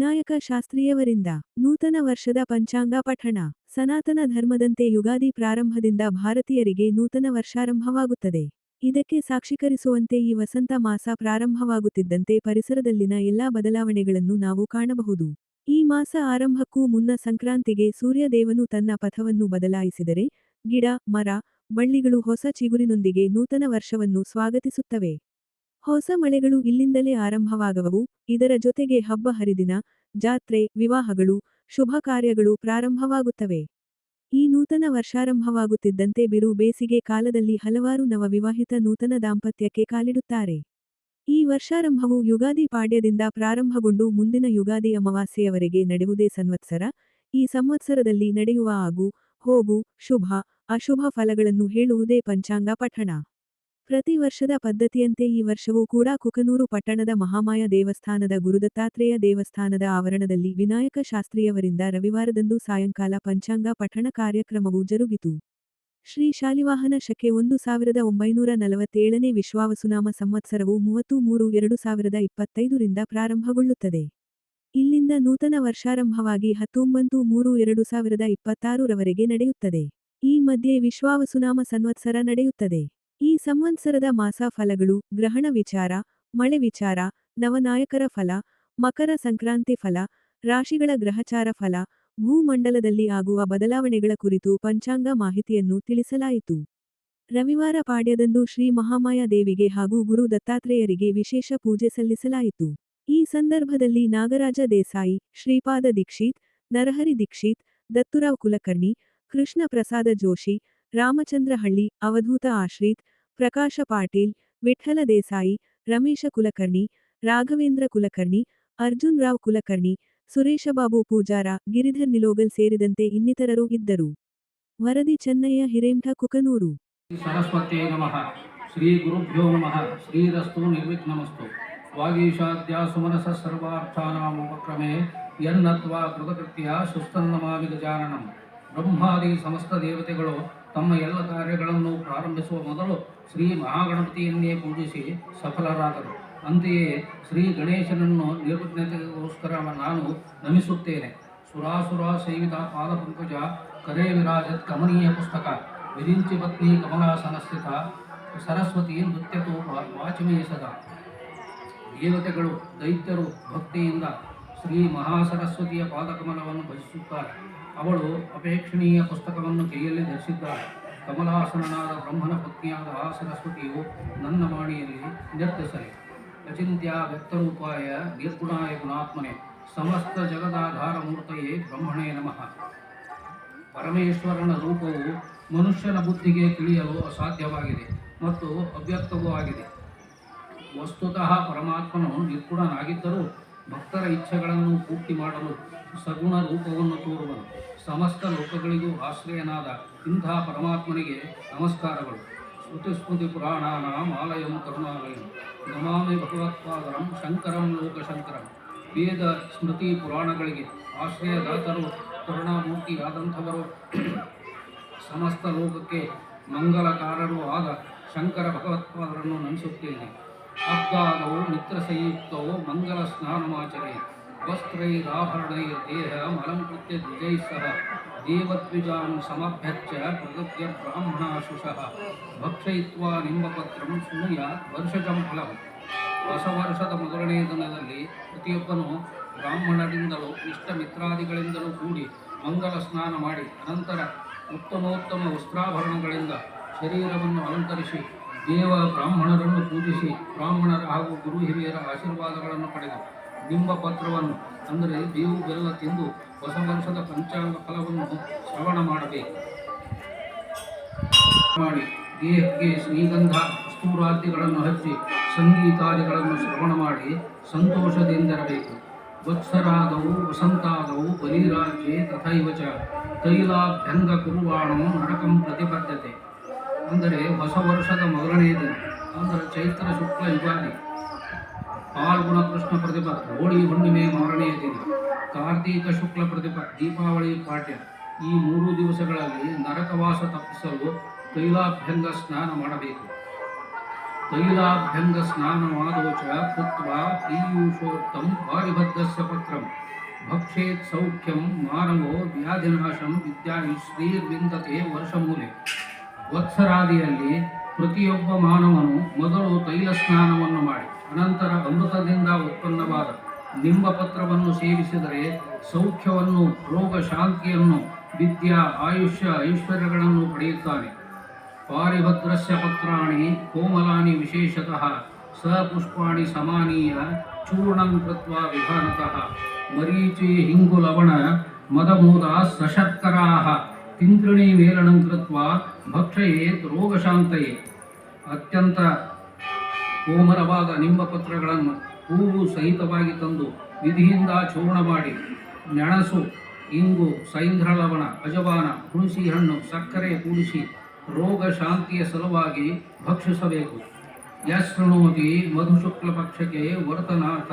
ವಿನಾಯಕ ಶಾಸ್ತ್ರಿಯವರಿಂದ ನೂತನ ವರ್ಷದ ಪಂಚಾಂಗ ಪಠಣ. ಸನಾತನ ಧರ್ಮದಂತೆ ಯುಗಾದಿ ಪ್ರಾರಂಭದಿಂದ ಭಾರತೀಯರಿಗೆ ನೂತನ ವರ್ಷಾರಂಭವಾಗುತ್ತದೆ. ಇದಕ್ಕೆ ಸಾಕ್ಷೀಕರಿಸುವಂತೆ ಈ ವಸಂತ ಮಾಸ ಪ್ರಾರಂಭವಾಗುತ್ತಿದ್ದಂತೆ ಪರಿಸರದಲ್ಲಿನ ಎಲ್ಲಾ ಬದಲಾವಣೆಗಳನ್ನು ನಾವು ಕಾಣಬಹುದು. ಈ ಮಾಸ ಆರಂಭಕ್ಕೂ ಮುನ್ನ ಸಂಕ್ರಾಂತಿಗೆ ಸೂರ್ಯದೇವನು ತನ್ನ ಪಥವನ್ನು ಬದಲಾಯಿಸಿದರೆ, ಗಿಡ, ಮರ, ಬಳ್ಳಿಗಳು ಹೊಸ ಚಿಗುರಿನೊಂದಿಗೆ ನೂತನ ವರ್ಷವನ್ನು ಸ್ವಾಗತಿಸುತ್ತವೆ. ಹೊಸ ಮಳೆಗಳು ಇಲ್ಲಿಂದಲೇ ಆರಂಭವಾಗವವು. ಇದರ ಜೊತೆಗೆ ಹಬ್ಬ ಹರಿದಿನ, ಜಾತ್ರೆ, ವಿವಾಹಗಳು, ಶುಭ ಕಾರ್ಯಗಳು ಪ್ರಾರಂಭವಾಗುತ್ತವೆ. ಈ ನೂತನ ವರ್ಷಾರಂಭವಾಗುತ್ತಿದ್ದಂತೆ ಬಿರು ಬೇಸಿಗೆ ಕಾಲದಲ್ಲಿ ಹಲವಾರು ನವವಿವಾಹಿತ ನೂತನ ದಾಂಪತ್ಯಕ್ಕೆ ಕಾಲಿಡುತ್ತಾರೆ. ಈ ವರ್ಷಾರಂಭವು ಯುಗಾದಿ ಪಾಡ್ಯದಿಂದ ಪ್ರಾರಂಭಗೊಂಡು ಮುಂದಿನ ಯುಗಾದಿ ಅಮಾವಾಸ್ಯೆಯವರೆಗೆ ನಡೆಯುವುದೇ ಸಂವತ್ಸರ. ಈ ಸಂವತ್ಸರದಲ್ಲಿ ನಡೆಯುವ ಆಗು, ಹೋಗು, ಶುಭ, ಅಶುಭ ಫಲಗಳನ್ನು ಹೇಳುವುದೇ ಪಂಚಾಂಗ ಪಠಣ. ಪ್ರತಿ ವರ್ಷದ ಪದ್ಧತಿಯಂತೆ ಈ ವರ್ಷವೂ ಕೂಡ ಕುಕನೂರು ಪಟ್ಟಣದ ಮಹಾಮಾಯ ದೇವಸ್ಥಾನದ ಗುರುದತ್ತಾತ್ರೇಯ ದೇವಸ್ಥಾನದ ಆವರಣದಲ್ಲಿ ವಿನಾಯಕ ಶಾಸ್ತ್ರಿಯವರಿಂದ ರವಿವಾರದಂದು ಸಾಯಂಕಾಲ ಪಂಚಾಂಗ ಪಠಣ ಕಾರ್ಯಕ್ರಮವು ಜರುಗಿತು. ಶ್ರೀ ಶಾಲಿವಾಹನ ಶಕೆ ಒಂದು ಸಾವಿರದ ಒಂಬೈನೂರ ನಲವತ್ತೇಳನೇ ವಿಶ್ವಾವಸುನಾಮ ಸಂವತ್ಸರವು ಮೂವತ್ತು ಮೂರು ಎರಡು ಸಾವಿರದ ಇಪ್ಪತ್ತೈದರಿಂದ ಪ್ರಾರಂಭಗೊಳ್ಳುತ್ತದೆ. ಇಲ್ಲಿಂದ ನೂತನ ವರ್ಷಾರಂಭವಾಗಿ ಹತ್ತೊಂಬತ್ತು ಮೂರು ಎರಡು ಸಾವಿರದ ಇಪ್ಪತ್ತಾರರವರೆಗೆ ನಡೆಯುತ್ತದೆ. ಈ ಮಧ್ಯೆ ವಿಶ್ವಾವಸುನಾಮ ಸಂವತ್ಸರ ನಡೆಯುತ್ತದೆ. ಈ ಸಂವತ್ಸರದ ಮಾಸ ಫಲಗಳು, ಗ್ರಹಣ ವಿಚಾರ, ಮಳೆ ವಿಚಾರ, ನವನಾಯಕರ ಫಲ, ಮಕರ ಸಂಕ್ರಾಂತಿ ಫಲ, ರಾಶಿಗಳ ಗ್ರಹಚಾರ ಫಲ, ಭೂಮಂಡಲದಲ್ಲಿ ಆಗುವ ಬದಲಾವಣೆಗಳ ಕುರಿತು ಪಂಚಾಂಗ ಮಾಹಿತಿಯನ್ನು ತಿಳಿಸಲಾಯಿತು. ರವಿವಾರ ಪಾಡ್ಯದಂದು ಶ್ರೀ ಮಹಾಮಾಯ ದೇವಿಗೆ ಹಾಗೂ ಗುರು ದತ್ತಾತ್ರೇಯರಿಗೆ ವಿಶೇಷ ಪೂಜೆ ಸಲ್ಲಿಸಲಾಯಿತು. ಈ ಸಂದರ್ಭದಲ್ಲಿ ನಾಗರಾಜ ದೇಸಾಯಿ, ಶ್ರೀಪಾದ ದೀಕ್ಷಿತ್, ನರಹರಿ ದೀಕ್ಷಿತ್, ದತ್ತುರಾವ್ ಕುಲಕರ್ಣಿ ಕೃಷ್ಣ ಪ್ರಸಾದ ಜೋಶಿ, ರಾಮಚಂದ್ರಹಳ್ಳಿ, ಅವಧೂತ ಆಶ್ರಿತ್ ಪ್ರಕಾಶ ಪಾಟೀಲ್ ವಿಠಲ ದೇಸಾಯಿ, ರಮೇಶ ಕುಲಕರ್ಣಿ, ರಾಘವೇಂದ್ರ ಕುಲಕರ್ಣಿ, ಅರ್ಜುನ್ ರಾವ್ ಕುಲಕರ್ಣಿ ಸುರೇಶಬಾಬು ಪೂಜಾರ, ಗಿರಿಧರ್ ನಿಲೋಗಲ್ ಸೇರಿದಂತೆ ಇನ್ನಿತರರು ಇದ್ದರು. ವರದಿ ಚೆನ್ನಯ್ಯ, ಹಿರೇಮಠ, ಕುಕನೂರು. ಸರಸ್ವತಿ ನಮಃ. ಶ್ರೀ ಗುರುಭ್ಯೋ ನಮಃ. ಶ್ರೀರಸ್ತು ನಿರ್ವಿಘ್ನಮಸ್ತು ವಾಗೀಶಾದ್ಯ ಸುಮನಸ ಸರ್ವಾರ್ಥಾನಾಂ ಉಪಕ್ರಮೆ ಯನ್ನತ್ವಾ ಕೃತಕೃತ್ಯ ಸುಸ್ತನ್ನಮಾಮಿ ಗಜಾನನಂ ಬ್ರಹ್ಮಾದಿ ಸಮಸ್ತ ದೇವತೆಗಳು ತಮ್ಮ ಎಲ್ಲ ಕಾರ್ಯಗಳನ್ನು ಪ್ರಾರಂಭಿಸುವ ಮೊದಲು ಶ್ರೀ ಮಹಾಗಣಪತಿಯನ್ನೇ ಪೂಜಿಸಿ ಸಫಲರಾದರು. ಅಂತೆಯೇ ಶ್ರೀ ಗಣೇಶನನ್ನು ನಿರ್ವಿಘ್ನತೆಗೋಸ್ಕರ ನಾನು ನಮಿಸುತ್ತೇನೆ. ಸುರಾಸುರ ಸೇವಿತ ಪಾದಪಂಕಜ, ಕರೆ ವಿರಾಜತ್ ಕಮನೀಯ ಪುಸ್ತಕ, ವಿರಿಂಚಿ ಪತ್ನಿ ಕಮಲಾಸನ ಸ್ಥಿತ ಸರಸ್ವತಿ ನೃತ್ಯತೋಪ ವಾಚಮೇ ಸದಾ. ದೇವತೆಗಳು, ದೈತ್ಯರು ಭಕ್ತಿಯಿಂದ ಶ್ರೀ ಮಹಾಸರಸ್ವತಿಯ ಪಾದಕಮಲವನ್ನು ಭಜಿಸುತ್ತಾರೆ. ಅವಳು ಅಪೇಕ್ಷಣೀಯ ಪುಸ್ತಕವನ್ನು ಕೈಯಲ್ಲಿ ಧರಿಸಿದ್ದಾಳೆ. ಕಮಲಾಸನನಾದ ಬ್ರಹ್ಮನ ಪತ್ನಿಯಾದ ಆ ಸರಸ್ವತಿಯು ನನ್ನ ವಾಣಿಯಲ್ಲಿ ನಿರ್ಧರಿಸಲಿ. ಅಚಿಂತ್ಯ ವ್ಯಕ್ತರೂಪಾಯ ನಿರ್ಗುಣಾಯ ಗುಣಾತ್ಮನೆ. ಸಮಸ್ತ ಜಗದಾಧಾರ ಮೂರ್ತಯೇ ಬ್ರಹ್ಮಣೇ ನಮಃ. ಪರಮೇಶ್ವರನ ರೂಪವು ಮನುಷ್ಯನ ಬುದ್ಧಿಗೆ ತಿಳಿಯಲು ಅಸಾಧ್ಯವಾಗಿದೆ ಮತ್ತು ಅವ್ಯಕ್ತವೂ ಆಗಿದೆ. ವಸ್ತುತಃ ಪರಮಾತ್ಮನು ನಿರ್ಗುಣನಾಗಿದ್ದರೂ ಭಕ್ತರ ಇಚ್ಛೆಗಳನ್ನು ಪೂರ್ತಿ ಮಾಡಲು ಸಗುಣ ರೂಪವನ್ನು ತೋರುವನು. ಸಮಸ್ತ ಲೋಕಗಳಿಗೂ ಆಶ್ರಯನಾದ ಇಂಥ ಪರಮಾತ್ಮನಿಗೆ ನಮಸ್ಕಾರಗಳು. ಶ್ರುತಿ ಸ್ಮೃತಿ ಪುರಾಣ ಆಲಯಂ ಕರುಣಾಲಯಂ. ನಮಾಮಿ ಭಗವತ್ಪಾದರಂ ಶಂಕರಂ ಲೋಕಶಂಕರಂ. ವೇದ ಸ್ಮೃತಿ ಪುರಾಣಗಳಿಗೆ ಆಶ್ರಯದಾತರು, ಕರುಣಾಮೂರ್ತಿಯಾದಂಥವರು. ಸಮಸ್ತ ಲೋಕಕ್ಕೆ ಮಂಗಲಕಾರರೂ ಆದ ಶಂಕರ ಭಗವತ್ಪಾದರನ್ನು ನಮಿಸುತ್ತೇನೆ ಅಬ್ದಾದವು ಮಿತ್ರ ಸಂಯುಕ್ತವು ಮಂಗಲ ಸ್ನಾನಮಾಚರೆ ವಸ್ತ್ರೈರಾಭರಣೈರ್ದೇಹ ಅಲಂಕೃತ್ಯ ದ್ವಿಜೈ ಸಹ ದೇವದ್ವಿಜಾನ್ ಸಮಭ್ಯಚ್ಚ ಪ್ರಗತ್ಯ ಬ್ರಾಹ್ಮಣಾಶುಷಃ ಭಕ್ಷಯಿತ್ವಾ ನಿಂಬಪತ್ರಂ ಶೃಣುಯಾತ್ ವರ್ಷಜಂ ಫಲಂ। ಹೊಸ ವರ್ಷದ ಮೊದಲನೇ ದಿನದಲ್ಲಿ ಪ್ರತಿಯೊಬ್ಬನು ಬ್ರಾಹ್ಮಣರಿಂದಲೂ ಇಷ್ಟ ಮಿತ್ರಾದಿಗಳಿಂದಲೂ ಕೂಡಿ ಮಂಗಲ ಸ್ನಾನ ಮಾಡಿ, ಅನಂತರ ಉತ್ತಮೋತ್ತಮ ವಸ್ತ್ರಾಭರಣಗಳಿಂದ ಶರೀರವನ್ನು ಅಲಂಕರಿಸಿ, ದೇವ ಬ್ರಾಹ್ಮಣರನ್ನು ಪೂಜಿಸಿ ಬ್ರಾಹ್ಮಣರ ಹಾಗೂ ಗುರು ಹಿರಿಯರ ಆಶೀರ್ವಾದಗಳನ್ನು ಪಡೆದು ನಿಂಬ ಪತ್ರವನ್ನು. ಅಂದರೆ ಬೇವು ಬೆಲ್ಲ ತಿಂದು ಹೊಸ ವರ್ಷದ ಪಂಚಾಂಗ ಫಲವನ್ನು ಶ್ರವಣ ಮಾಡಬೇಕು. ಮಾಡಿ. ದೇಹಕ್ಕೆ ಶ್ರೀಗಂಧ ಸ್ತೂರಾತಿಗಳನ್ನು ಹಚ್ಚಿ, ಸಂಗೀತಾದಿಗಳನ್ನು ಶ್ರವಣ ಮಾಡಿ, ಸಂತೋಷದಿಂದಿರಬೇಕು. ವತ್ಸರಾದವು, ವಸಂತಾದವು, ಬಲಿರಾಜ್ಯೆ ತಥೈವ ಚ. ತೈಲಾಭ್ಯಂಗ ಕುರುವಾಣೋ ನರಕಂ ಪ್ರತಿಬದ್ಧತೆ ಅಂದರೆ ಹೊಸ ವರ್ಷದ ಮೊದಲನೇ ದಿನ. ಅಂದರೆ ಚೈತ್ರ ಶುಕ್ಲ ಯುಗಾದಿ. ಪಾಲ್ಗುಣ ಕೃಷ್ಣ ಪ್ರತಿಪದ ಹೋಳಿ ಹುಣ್ಣಿಮೆ ಮಾರನೆಯ ದಿನ. ಕಾರ್ತೀಕ ಶುಕ್ಲ ಪ್ರತಿಪದ, ದೀಪಾವಳಿ ಪಾಠ್ಯ ಈ ಮೂರು ದಿವಸಗಳಲ್ಲಿ ನರಕವಾಸ ತಪ್ಪಿಸಲು ತೈಲಾಭ್ಯಂಗ ಸ್ನಾನ ಮಾಡಬೇಕು. ತೈಲಾಭ್ಯಂಗ ಸ್ನಾನ ಮಾದೋಚ ಕೃತ್ವ ಪೀಯೂಷೋತ್ತಂ ಪಾರಿಭದ್ರಸ್ಯ ಪತ್ರಂ. ಭಕ್ಷೇತ್ ಸೌಖ್ಯಂ ಮಾನವೋ ವ್ಯಾಧಿನಾಶಂ ಇತ್ಯಾದಿ ಶ್ರೀರ್ವಿಂದತೆ ವರ್ಷಮೂಲೆ. ವತ್ಸರಾದಿಯಲ್ಲಿ ಪ್ರತಿಯೊಬ್ಬ ಮಾನವನು ಮೊದಲು ತೈಲ ಸ್ನಾನವನ್ನು ಮಾಡಿ. ಅನಂತರ ಅಮೃತದಿಂದ ಉತ್ಪನ್ನವಾದ ನಿಂಬ ಪತ್ರವನ್ನು ಸೇವಿಸಿದರೆ ಸೌಖ್ಯವನ್ನು, ರೋಗ ಶಾಂತಿಯನ್ನು, ವಿದ್ಯಾ, ಆಯುಷ್ಯ, ಐಶ್ವರ್ಯಗಳನ್ನು ಪಡೆಯುತ್ತಾನೆ. ಪಾರಿಭದ್ರಸ್ಯ ಪತ್ರಾಣಿ ಕೋಮಲಾನಿ ವಿಶೇಷತಃ ಸಪುಷ್ಪಾಣಿ ಸಮಾನೀಯ ಚೂರ್ಣಂ ಕೃತ್ವ ವಿಧಾನತಃ. ಮರೀಚಿ ಹಿಂಗು ಲವಣ ಮದಮೋದ ಸಶರ್ಕರಾಹ ತಿಂತ್ರಿಣಿ ಮೇಲನಂ ಕೃತ್ವ ಭಕ್ಷಯೇತ್ ರೋಗಶಾಂತಯೇ. ಅತ್ಯಂತ ಕೋಮಲವಾದ ನಿಂಬ ಪತ್ರಗಳನ್ನು ಹೂವು ಸಹಿತವಾಗಿ ತಂದು ವಿಧಿಯಿಂದ ಚೂರ್ಣ ಮಾಡಿ ನೆಣಸು, ಇಂಗು ಸೈಂಧ್ರ ಲವಣ ಅಜವಾನ ಹುಣಸಿ ಹಣ್ಣು ಸಕ್ಕರೆ ಕೂಡಿಸಿ ರೋಗ ಶಾಂತಿಯ ಸಲುವಾಗಿ ಭಕ್ಷಿಸಬೇಕು. ಯಶೃಣೋತಿ ಮಧುಶುಕ್ಲ ಪಕ್ಷಕ್ಕೆ ವರ್ತನಾಥ